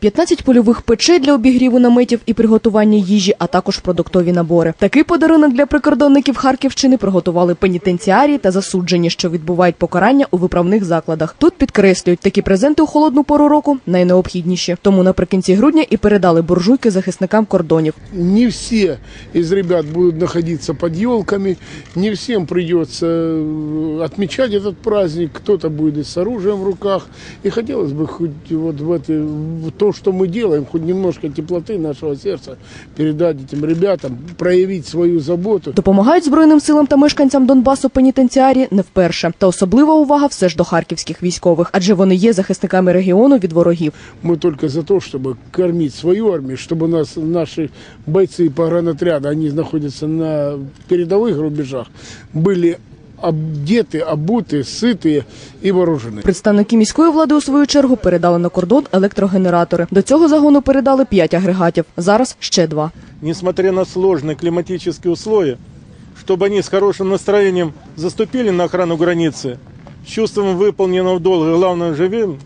15 польових печей для обігріву наметів і приготування їжі, а також продуктові набори. Такий подарунок для прикордонників Харківщини приготували пенітенціарії та засуджені, що відбувають покарання у виправних закладах. Тут підкреслюють, такі презенти у холодну пору року найнеобхідніші. Тому наприкінці грудня і передали буржуйки захисникам кордонів. Не все из ребят будут находиться под елками, не всем придется э, отмечать этот праздник, кто-то будет и с оружием в руках. И хотелось бы хоть вот в, это, в то, что мы делаем, хоть немножко теплоты нашего сердца передать этим ребятам, проявить свою заботу. Допомагають збройним силам та мешканцям Донбасу пенітенціарі не вперше. Та особлива увага все ж до харківських військових, адже вони є захисниками регіону від ворогів. Мы только за то, чтобы кормить свою армию, чтобы у нас наши бойцы погранотряда, они находятся на передовых рубежах, были одеты, обуты, сытые и вооружены. Представники міської влади у свою чергу передали на кордон електрогенератори. До цього загону передали 5 агрегатів. Зараз ще два. несмотря на сложные климатические условия, чтобы они с хорошим настроением заступили на охрану границы, с чувством выполненного долга, главное, живым,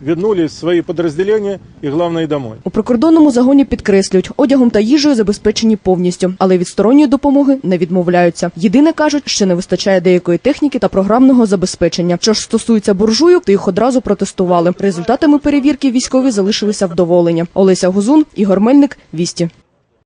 вернулись в свои і и, главное, домой. У прикордонному загоні підкреслюють, одягом та їжею забезпечені повністю, але від сторонньої допомоги не відмовляються. Єдине кажуть, що не вистачає деякої техніки та програмного забезпечення. Що ж стосується буржуйок, то їх одразу протестували. Результатами перевірки військові залишилися вдоволені. Олеся Гузун, Ігор Мельник, Вісті.